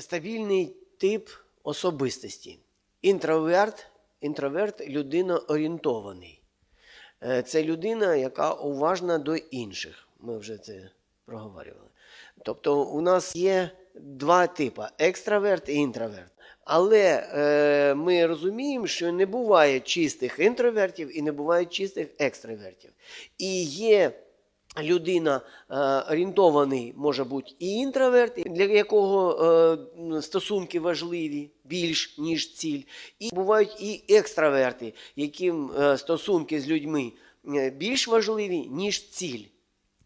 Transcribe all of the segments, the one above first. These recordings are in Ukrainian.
стабільний тип особистості. Інтроверт, інтроверт людина орієнтований. Е, Це людина, яка уважна до інших. Ми вже це проговорювали. Тобто у нас є два типи: екстраверт і інтроверт. Але е, ми розуміємо, що не буває чистих інтровертів і не буває чистих екстравертів. І є людина е, орієнтований, може бути і інтроверт, для якого е, стосунки важливі більш ніж ціль. І бувають і екстраверти, яким е, стосунки з людьми більш важливі, ніж ціль.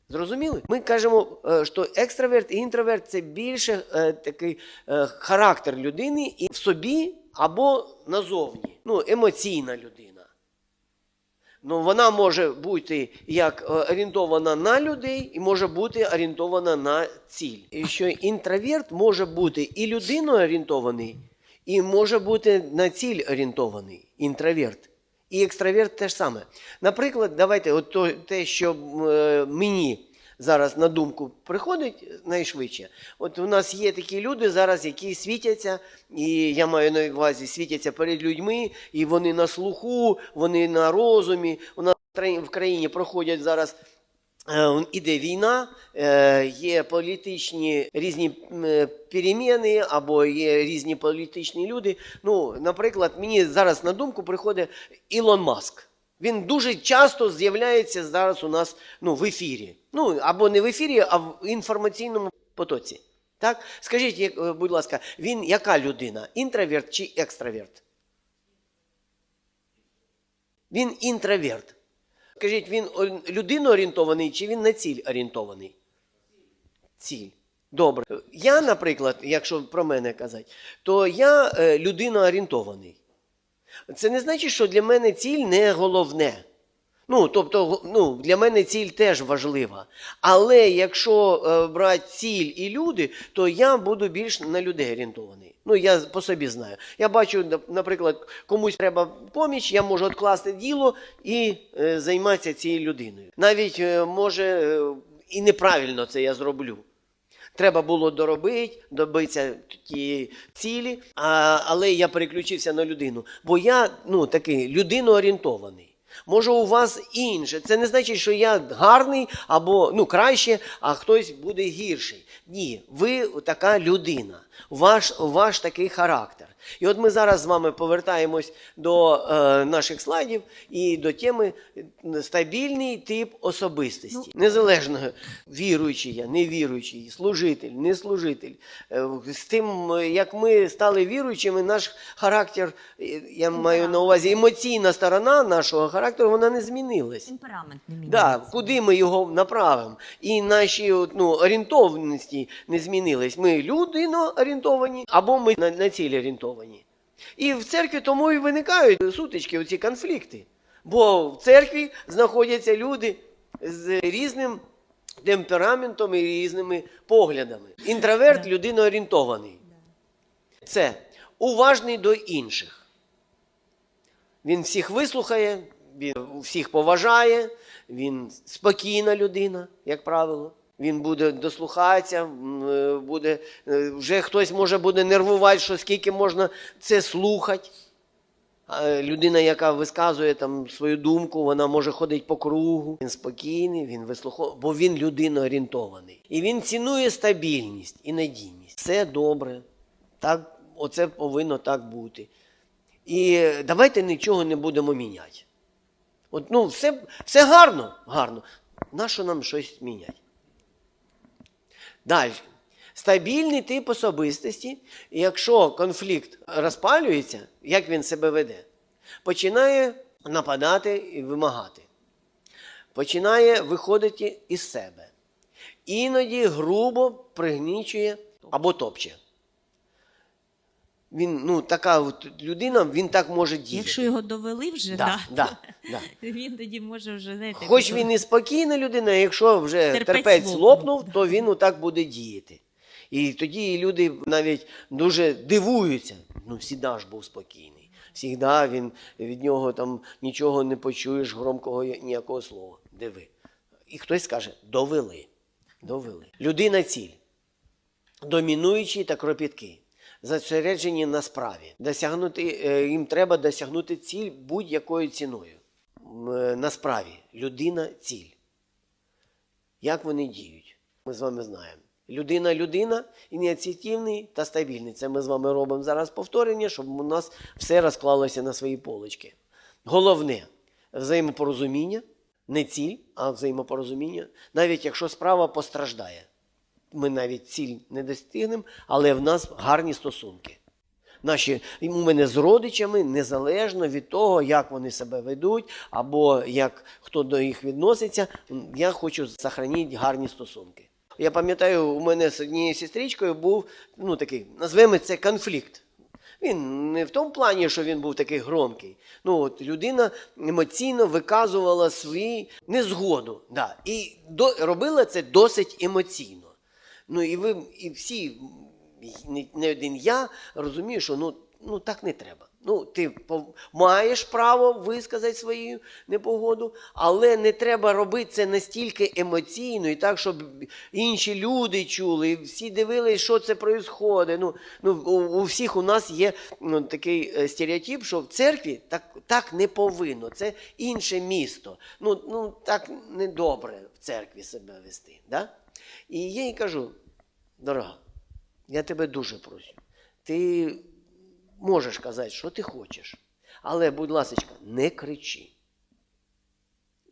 Зрозуміли? Ми кажемо, що екстраверт і інтроверт це більше такий характер людини і в собі або назовні. Ну, емоційна людина. Ну, вона може бути як е, орієнтована на людей і може бути орієнтована на ціль. І що інтроверт може бути і людиною орієнтований, і може бути на ціль орієнтований інтроверт. І екстраверт теж саме. Наприклад, давайте, от то, те, що е, мені зараз на думку приходить найшвидше. От у нас є такі люди зараз, які світяться, і я маю на увазі світяться перед людьми, і вони на слуху, вони на розумі. У нас в країні- проходять зараз. Е, Іде війна, е, є політичні різні переміни або є різні політичні люди. Ну, наприклад, мені зараз на думку приходить Ілон Маск. Він дуже часто з'являється зараз у нас ну, в ефірі. Ну, або не в ефірі, а в інформаційному потоці. Так? Скажіть, е, будь ласка, він яка людина? Інтроверт чи екстраверт? Він інтроверт. Скажіть, він орі- людиноорієнтований чи він на ціль орієнтований? Ціль. Добре. Я, наприклад, якщо про мене казати, то я е, людиноорієнтований. Це не значить, що для мене ціль не головне. Ну, тобто, ну, для мене ціль теж важлива. Але якщо е, брати ціль і люди, то я буду більш на людей орієнтований. Ну, я по собі знаю. Я бачу, наприклад, комусь треба поміч, я можу відкласти діло і е, займатися цією людиною. Навіть е, може е, і неправильно це я зроблю. Треба було доробити, добитися тієї цілі, а, але я переключився на людину. Бо я ну, такий людиноорієнтований. Може, у вас інше. Це не значить, що я гарний або ну, краще, а хтось буде гірший. Ні, ви така людина, ваш, ваш такий характер. І от ми зараз з вами повертаємось до е, наших слайдів і до теми е, стабільний тип особистості. Незалежно віруючий я, невіруючий, служитель, не служитель. Е, З тим, е, як ми стали віруючими, наш характер, е, я маю на увазі емоційна сторона нашого характеру, вона не змінилась. Темперамент не Да, міняється. куди ми його направимо? І наші ну, орієнтованості не змінились. Ми людино орієнтовані або ми на, на ціль орієнтовані. І в церкві тому і виникають сутички, оці конфлікти. Бо в церкві знаходяться люди з різним темпераментом і різними поглядами. Інтроверт людина орієнтований. Це уважний до інших. Він всіх вислухає, він всіх поважає, він спокійна людина, як правило. Він буде дослухатися, е, буде, е, вже хтось може буде нервувати, що скільки можна це слухати. А Людина, яка висказує там свою думку, вона може ходити по кругу. Він спокійний, він вислуховує, бо він людина орієнтований. І він цінує стабільність і надійність. Все добре. Так, оце повинно так бути. І давайте нічого не будемо міняти. От, ну, все, все гарно, гарно. Нащо нам щось міняти? Далі. Стабільний тип особистості, якщо конфлікт розпалюється, як він себе веде? Починає нападати і вимагати. Починає виходити із себе. Іноді грубо пригнічує або топче. Він, ну, така от людина, він так може діяти. Якщо його довели вже, да, да, да, він тоді може вже знаєте, Хоч він і спокійна людина, якщо вже Терпець терпець, лопнув, лопнув, да. то він отак буде діяти. І тоді люди навіть дуже дивуються. Ну, всіда ж був спокійний. Всігда він від нього там нічого не почуєш, громкого ніякого слова. Диви. І хтось скаже: довели. Довели. Людина ціль. Домінуючий та кропіткий. Зосереджені на справі. Досягнути, е, їм треба досягнути ціль будь-якою ціною. Е, На справі людина ціль. Як вони діють? Ми з вами знаємо. Людина людина, ініціативний та стабільний. Це ми з вами робимо зараз повторення, щоб у нас все розклалося на свої полочки. Головне взаємопорозуміння, не ціль, а взаємопорозуміння, навіть якщо справа постраждає. Ми навіть ціль не достигнемо, але в нас гарні стосунки. Наші, у мене з родичами, незалежно від того, як вони себе ведуть, або як хто до їх відноситься, я хочу зберігати гарні стосунки. Я пам'ятаю, у мене з однією сестричкою був ну, такий, назвемо це конфлікт. Він не в тому плані, що він був такий громкий. Ну, от людина емоційно виказувала свою незгоду. Да. І до, робила це досить емоційно. Ну і ви, і всі, не, один я розумію, що ну, ну так не треба. Ну, ти маєш право висказати свою непогоду, але не треба робити це настільки емоційно і так, щоб інші люди чули, і всі дивились, що це відбувається. Ну, ну, у, у всіх у нас є ну, такий е, стереотип, що в церкві так, так не повинно. Це інше місто. Ну, ну так недобре в церкві себе вести. Да? І я їй кажу, дорога, я тебе дуже прошу. Ти можеш казати, що ти хочеш. Але, будь ласка, не кричи.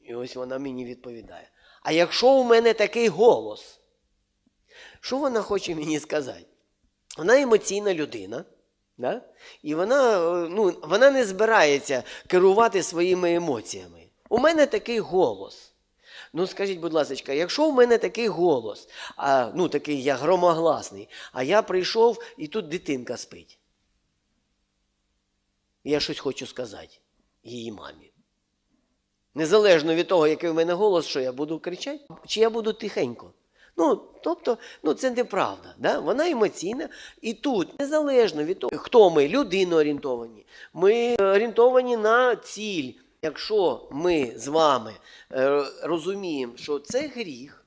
І ось вона мені відповідає. А якщо у мене такий голос, що вона хоче мені сказати? Вона емоційна людина, да? і вона, е, ну, вона не збирається керувати своїми емоціями. У мене такий голос. Ну, скажіть, будь ласка, якщо у мене такий голос, а, ну такий я громогласний, а я прийшов і тут дитинка спить. Я щось хочу сказати її мамі. Незалежно від того, який в мене голос, що я буду кричати, чи я буду тихенько. Ну, тобто, ну це неправда. Да? Вона емоційна. І тут, незалежно від того, хто ми, людино орієнтовані, ми орієнтовані на ціль. Якщо ми з вами е, розуміємо, що це гріх,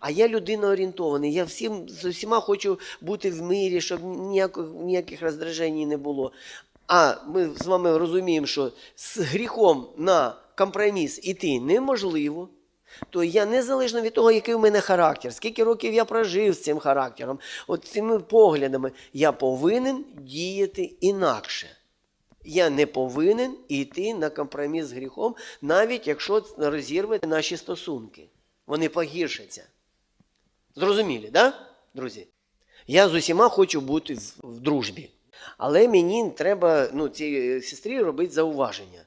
а я людина орієнтований, я всім, з усіма хочу бути в мирі, щоб ніяких, ніяких роздражень не було. А ми з вами розуміємо, що з гріхом на компроміс іти неможливо, то я незалежно від того, який в мене характер, скільки років я прожив з цим характером, от цими поглядами, я повинен діяти інакше. Я не повинен йти на компроміс з гріхом, навіть якщо розірве наші стосунки. Вони погіршаться. Зрозумілі, да, друзі? Я з усіма хочу бути в, дружбі. Але мені треба ну, цій сестрі робити зауваження.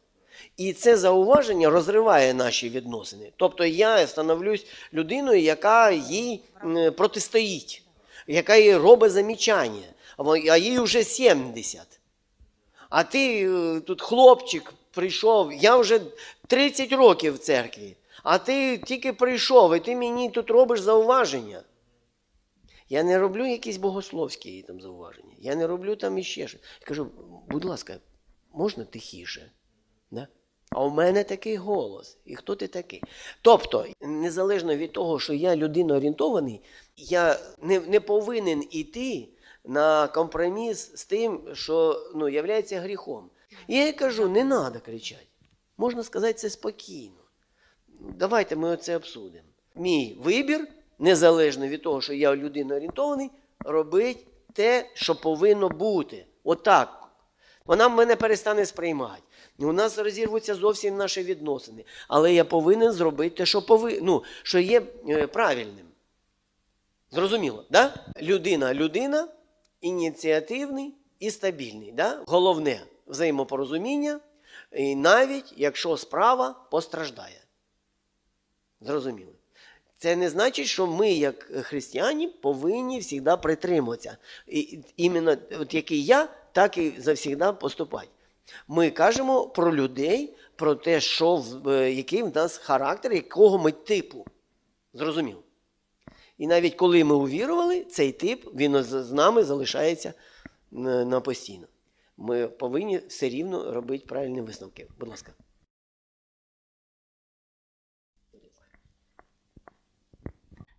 І це зауваження розриває наші відносини. Тобто я становлюсь людиною, яка їй протистоїть, яка їй робить замічання, а їй вже 70. А ти е, тут хлопчик прийшов, я вже 30 років в церкві, а ти тільки прийшов, і ти мені тут робиш зауваження. Я не роблю якісь богословські там зауваження. Я не роблю там іще щось. Я кажу, будь ласка, можна тихіше? Да? А у мене такий голос. І хто ти такий? Тобто, незалежно від того, що я людина орієнтований, я не, не повинен іти на компроміс з тим, що ну, являється гріхом. Я їй кажу, не треба кричати. Можна сказати це спокійно. Давайте ми це обсудимо. Мій вибір, незалежно від того, що я людина орієнтований, робить те, що повинно бути. Отак. Вона мене перестане сприймати. У нас розірвуться зовсім наші відносини. Але я повинен зробити те, що, пови... ну, що є е, правильним. Зрозуміло, да? Людина людина, ініціативний і стабільний. Да? Головне взаємопорозуміння, і навіть якщо справа постраждає. Зрозуміло. Це не значить, що ми, як християні, повинні завжди притримуватися. І, іменно от який я, так і завжди поступати. Ми кажемо про людей, про те, що е, який в нас характер, якого ми типу. Зрозуміло. І навіть коли ми увірували, цей тип він з нами залишається на постійно. Ми повинні все рівно робити правильні висновки. Будь ласка.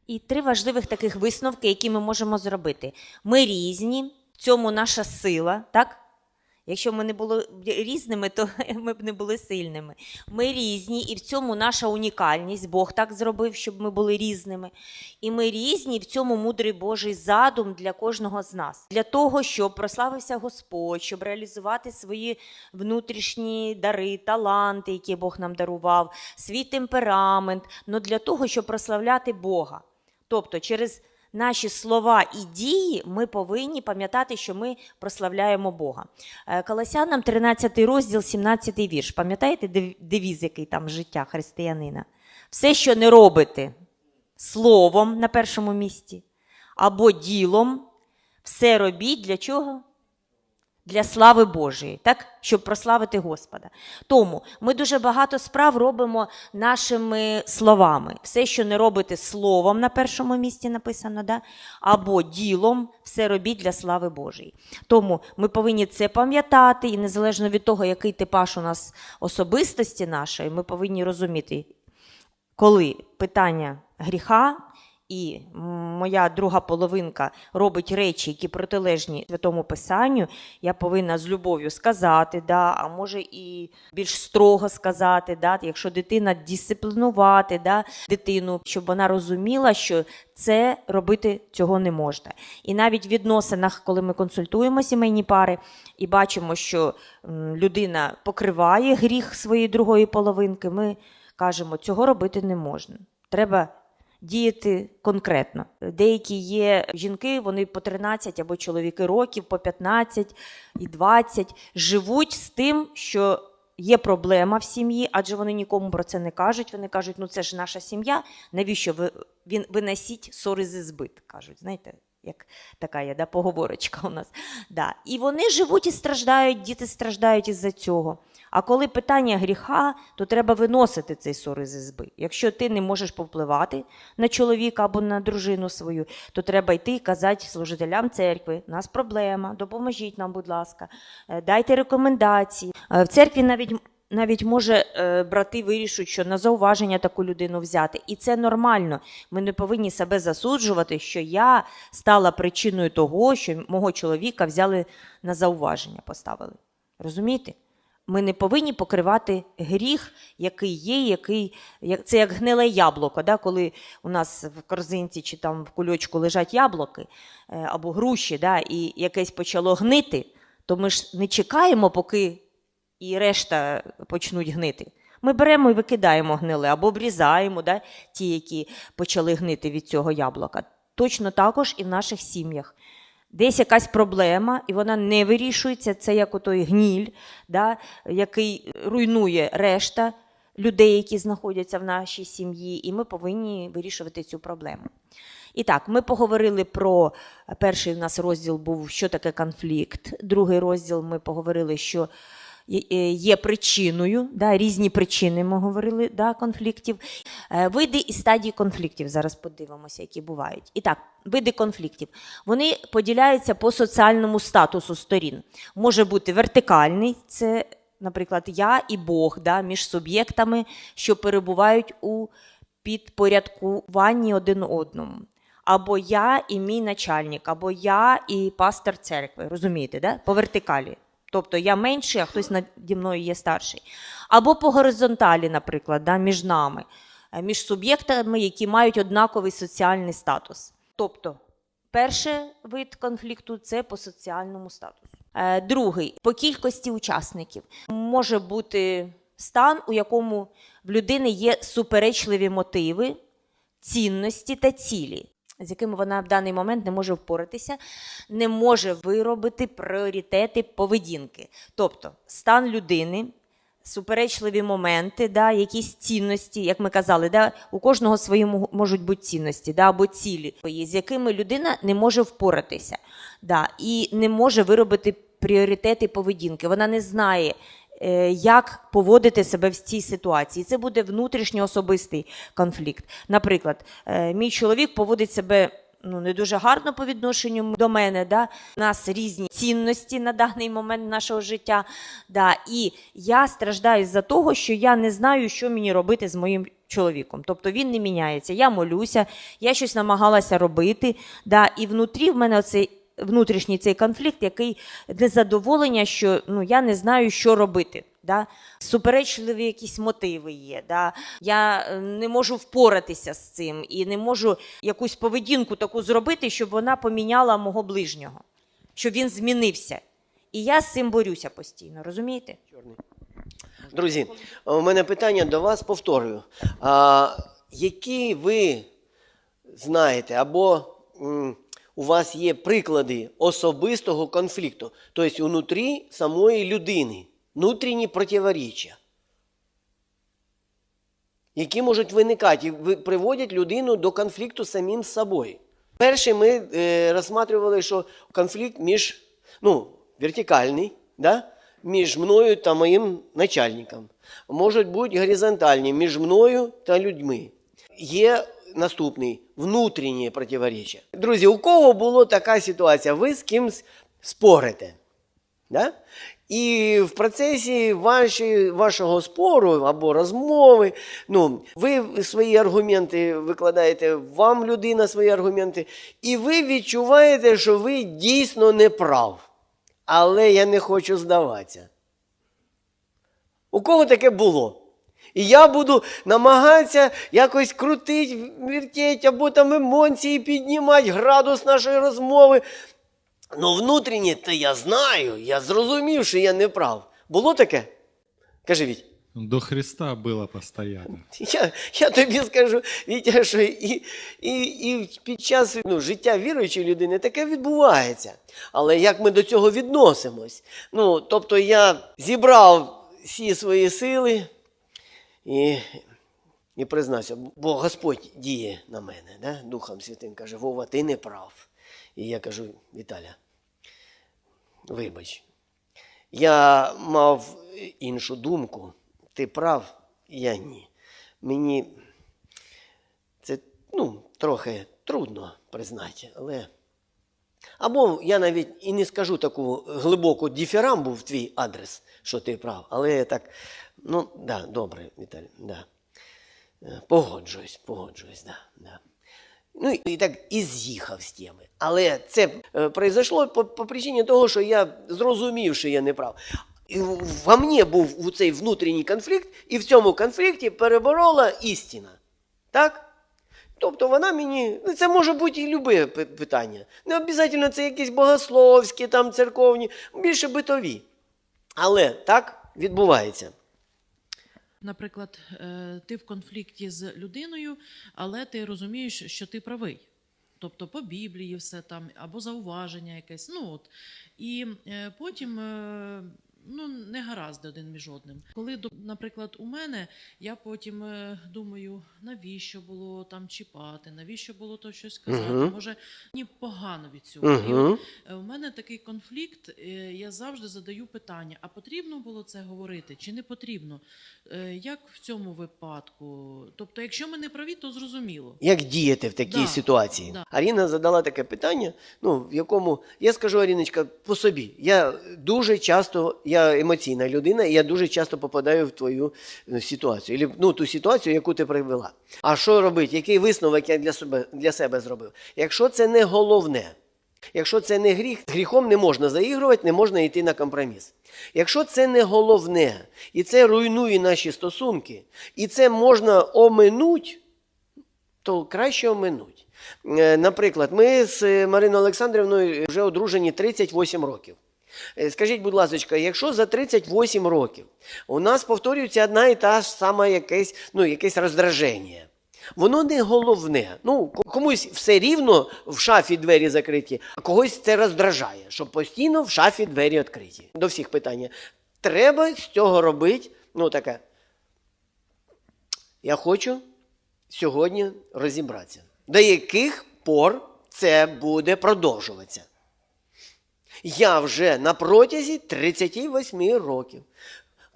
І три важливих таких висновки, які ми можемо зробити. Ми різні, В цьому наша сила, так? Якщо ми не були різними, то ми б не були сильними. Ми різні, і в цьому наша унікальність. Бог так зробив, щоб ми були різними. І ми різні, і в цьому мудрий Божий задум для кожного з нас. Для того, щоб прославився Господь, щоб реалізувати свої внутрішні дари, таланти, які Бог нам дарував, свій темперамент, ну для того, щоб прославляти Бога. Тобто, через наші слова і дії ми повинні пам'ятати, що ми прославляємо Бога. Е, Колосянам 13 розділ, 17 вірш. Пам'ятаєте дев- девіз, який там життя християнина? Все, що не робите словом на першому місці або ділом, все робіть для чого? Для слави Божої, так? щоб прославити Господа. Тому ми дуже багато справ робимо нашими словами. Все, що не робите словом на першому місці написано, да? або ділом, все робіть для слави Божої. Тому ми повинні це пам'ятати, і незалежно від того, який типаж у нас особистості нашої, ми повинні розуміти, коли питання гріха і моя друга половинка робить речі, які протилежні святому писанню, я повинна з любов'ю сказати, да, а може і більш строго сказати, да, якщо дитина дисциплінувати да, дитину, щоб вона розуміла, що це робити цього не можна. І навіть в відносинах, коли ми консультуємо сімейні пари і бачимо, що людина покриває гріх своєї другої половинки, ми кажемо, цього робити не можна. Треба діяти конкретно. Деякі є жінки, вони по 13 або чоловіки років, по 15 і 20, живуть з тим, що є проблема в сім'ї, адже вони нікому про це не кажуть. Вони кажуть, ну це ж наша сім'я, навіщо ви він виносіть ссори зі збит, кажуть, знаєте. Як така є да, поговорочка у нас. Да. І вони живуть і страждають, діти страждають із-за цього. А коли питання гріха, то треба виносити цей ссор із ізби. Якщо ти не можеш повпливати на чоловіка або на дружину свою, то треба йти і казати служителям церкви: у нас проблема, допоможіть нам, будь ласка, е, дайте рекомендації. Е, В церкві навіть. Навіть може е, брати вирішують, що на зауваження таку людину взяти, і це нормально. Ми не повинні себе засуджувати, що я стала причиною того, що мого чоловіка взяли на зауваження, поставили. Розумієте? Ми не повинні покривати гріх, який є, який це як гниле яблуко. Да? Коли у нас в корзинці чи там в кульочку лежать яблуки е, або груші, да? і якесь почало гнити, то ми ж не чекаємо, поки і решта почнуть гнити. Ми беремо і викидаємо гниле або обрізаємо да? ті, які почали гнити від цього яблука. Точно також і в наших сім'ях. Десь якась проблема, і вона не вирішується. Це як отой гніль, да, який руйнує решта людей, які знаходяться в нашій сім'ї, і ми повинні вирішувати цю проблему. І так, ми поговорили про перший у нас розділ був, що таке конфлікт. Другий розділ ми поговорили, що є- е, причиною, да, різні причини ми говорили да, конфліктів. Е, Види і стадії конфліктів. Зараз подивимося, які бувають. І так, види конфліктів. Вони поділяються по соціальному статусу сторін. Може бути вертикальний, це, наприклад, я і Бог да, між суб'єктами, що перебувають у підпорядкуванні один одному. Або я і мій начальник, або я і пастор церкви. Розумієте, да? по вертикалі. Тобто я менший, а хтось наді мною є старший. Або по горизонталі, наприклад, да, між нами, е, між суб'єктами, які мають однаковий соціальний статус. Тобто, перший вид конфлікту це по соціальному статусу. Е, Другий по кількості учасників може бути стан, у якому в людини є суперечливі мотиви, цінності та цілі, з якими вона в даний момент не може впоратися, не може виробити пріоритети поведінки. Тобто стан людини, суперечливі моменти, да, якісь цінності, як ми казали, да, у кожного свої можуть бути цінності да, або цілі, з якими людина не може впоратися да, і не може виробити пріоритети поведінки. Вона не знає, як поводити себе в цій ситуації. Це буде внутрішньоособистий конфлікт. Наприклад, е, мій чоловік поводить себе. Ну, не дуже гарно по відношенню до мене. Да? У нас різні цінності на даний момент нашого життя. Да? І я страждаю з-за того, що я не знаю, що мені робити з моїм чоловіком. Тобто він не міняється. Я молюся, я щось намагалася робити. Да? І внутрі в мене оцей внутрішній цей конфлікт, який незадоволення, що ну, я не знаю, що робити. Да? Суперечливі якісь мотиви є. Да? Я е, не можу впоратися з цим і не можу якусь поведінку таку зробити, щоб вона поміняла мого ближнього, щоб він змінився. І я з цим борюся постійно, розумієте? Друзі, у мене питання до вас повторюю. А, які ви знаєте, або у вас є приклади особистого конфлікту, тобто внутрі самої людини, внутрішні противоріччя, які можуть виникати і приводять людину до конфлікту самим з собою. Перше, ми е, розглядали, що конфлікт між, ну, вертикальний, да? між мною та моїм начальником. Можуть бути горизонтальні між мною та людьми. Є наступний внутрішнє противоріччя. Друзі, у кого була така ситуація? Ви з кимсь спорите. Да? І в процесі ваші, вашого спору або розмови, ну, ви свої аргументи викладаєте, вам людина свої аргументи, і ви відчуваєте, що ви дійсно не прав. Але я не хочу здаватися. У кого таке було? І я буду намагатися якось крутити, вертіти, або там емоції піднімати, градус нашої розмови. Ну, внутрішнє, то я знаю, я зрозумів, що я не прав. Було таке? Кажи Віть. До Христа было постоянно. Я, я тобі скажу, Вітя, що і, і, і під час ну, життя віруючої людини таке відбувається. Але як ми до цього відносимось? Ну, тобто я зібрав всі свої сили і, і признався, бо Господь діє на мене, да? Духом Святим каже, Вова, ти не прав. І я кажу, Віталя, вибач, я мав іншу думку. Ти прав, я ні. Мені це ну, трохи трудно признати, але. Або я навіть і не скажу таку глибоку діфірамбу в твій адрес, що ти прав. Але я так, ну, да, добре, Віталій, да. Е, Погоджуюсь, погоджуюсь, да, да. Ну і- так і з'їхав з теми. Але це е, произошло по, по причині того, що я зрозумів, що я не прав. І во мені був цей внутрішній конфлікт, і в цьому конфлікті переборола істина. Так? Тобто вона мені, ну це може бути і любе питання. Не обов'язково це якісь богословські, там церковні, більше битові. Але так відбувається. Наприклад, е, ти в конфлікті з людиною, але ти розумієш, що ти правий. Тобто по Біблії все там, або зауваження якесь. Ну от. І е, потім е, ну, не гаразд один між одним. Коли, наприклад, у мене, я потім е, думаю, навіщо було там чіпати, навіщо було то щось казати. Мгм. Може, мені погано від цього. І от. Е, У мене такий конфлікт. е, Я завжди задаю питання: а потрібно було це говорити чи не потрібно? Як в цьому випадку? Тобто, якщо ми не праві, то зрозуміло. Як діяти в такій Да, ситуації? да. Аріна задала таке питання, ну, в якому я скажу, Аріночка, по собі. Я дуже часто, я емоційна людина, і я дуже часто попадаю в твою е, ситуацію, Ілі, ну, ту ситуацію, яку ти привела. А що робити? Який висновок я для себе, для себе зробив? Якщо це не головне, Якщо це не гріх, з гріхом не можна заігрувати, не можна йти на компроміс. Якщо це не головне, і це руйнує наші стосунки, і це можна оминуть, то краще оминуть. Е, Наприклад, ми з Мариною Олександрівною вже одружені 38 років. Е, Скажіть, будь ласка, якщо за 38 років у нас повторюється одна і та ж сама якесь, ну, якесь роздраження, воно не головне. Ну, комусь все рівно в шафі двері закриті, а когось це роздражає, що постійно в шафі двері відкриті. До всіх питання. Треба з цього робити, ну таке. Я хочу сьогодні розібратися, до яких пор це буде продовжуватися. Я вже на протязі 38 років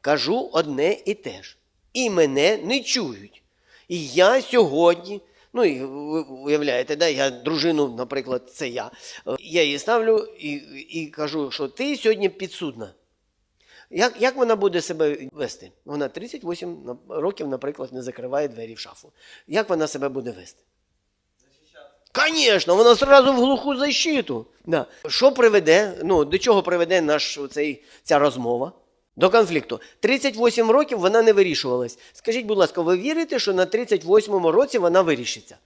кажу одне і те ж. І мене не чують. І я сьогодні, ну і ви уявляєте, да, я дружину, наприклад, це я. Я її ставлю і, і кажу, що ти сьогодні підсудна. Як, як вона буде себе вести? Вона 38 років, наприклад, не закриває двері в шафу. Як вона себе буде вести? Звісно, вона одразу в глуху защиту. Да. Що приведе? Ну, до чого приведе наш цей, ця розмова? До конфлікту. 38 років вона не вирішувалась. Скажіть, будь ласка, ви вірите, що на 38-му році вона вирішиться?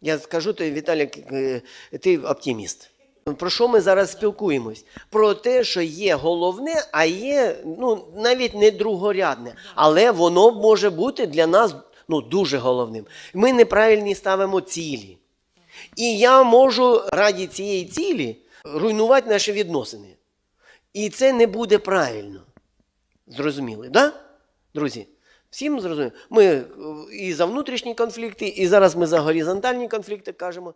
Я скажу тобі, Віталік, е, ти оптиміст. Про що ми зараз спілкуємось? Про те, що є головне, а є ну, навіть не другорядне, але воно може бути для нас ну, дуже головним. Ми неправильні ставимо цілі. І я можу раді цієї цілі руйнувати наші відносини. І це не буде правильно. Зрозуміли, да? Друзі? Всім зрозуміло. Ми е, і за внутрішні конфлікти, і зараз ми за горизонтальні конфлікти кажемо.